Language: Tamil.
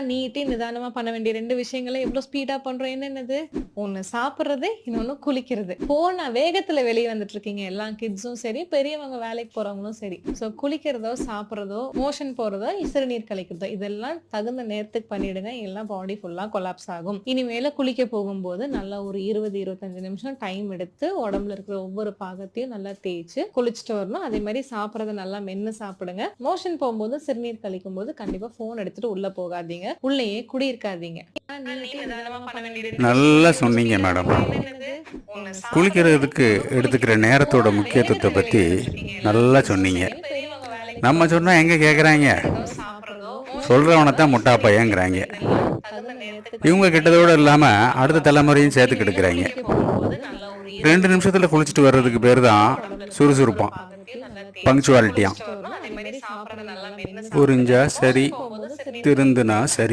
நீட்டி நிதானமா பண்ண வேண்டிய ரெண்டு விஷயங்களை எவ்வளவு ஸ்பீடா பண்றோம். என்னென்னது? ஒண்ணு சாப்பிடுறது இன்னொன்னு குளிக்கிறது. போன வேகத்துல வெளியே வந்துட்டு இருக்கீங்க. எல்லா கிட்ஸும் சரி பெரியவங்க வேலைக்கு போறவங்களும் சரி. சோ குளிக்கிறதோ சாப்பிடுறதோ மோஷன் போறதோ சிறுநீர் கழிக்கிறதோ இதெல்லாம் தகுந்த நேரத்துக்கு பண்ணிடுங்க. எல்லாம் பாடி ஃபுல்லா கொலாப்ஸ் ஆகும். இனிமேல குளிக்க போகும்போது நல்லா ஒரு இருபது இருபத்தஞ்சு நிமிஷம் டைம் எடுத்து உடம்புல இருக்கிற ஒவ்வொரு பாகத்தையும் நல்லா தேய்ச்சு குளிச்சுட்டு வரணும். அதே மாதிரி சாப்பிடறத நல்லா மென்னு சாப்பிடுங்க. மோஷன் போகும்போது சிறுநீர் கழிக்கும் போது கண்டிப்பா போன் எடுத்துட்டு உள்ள போகாதீங்க. உள்ளேயே குடியிருக்காதீங்க. நல்லா சொன்னீங்க மேடம். குளிக்கிறதுக்கு எடுத்துக்கிற நேரத்தோட முக்கியத்துவத்தை பற்றி நல்லா சொன்னீங்க. நம்ம சொன்னால் எங்கே கேட்குறாங்க சொல்கிறவனை தான் முட்டா பையங்கிறாங்க இவங்க கிட்டதோடு இல்லாமல் அடுத்த தலைமுறையும் சேர்த்து கெடுக்கிறாங்க. ரெண்டு நிமிஷத்தில் குளிச்சுட்டு வர்றதுக்கு பேர் தான் சுறுசுறுப்பான் பங்க்சுவாலிட்டியாம் புரிஞ்சா சரி. திருந்துனா சரி.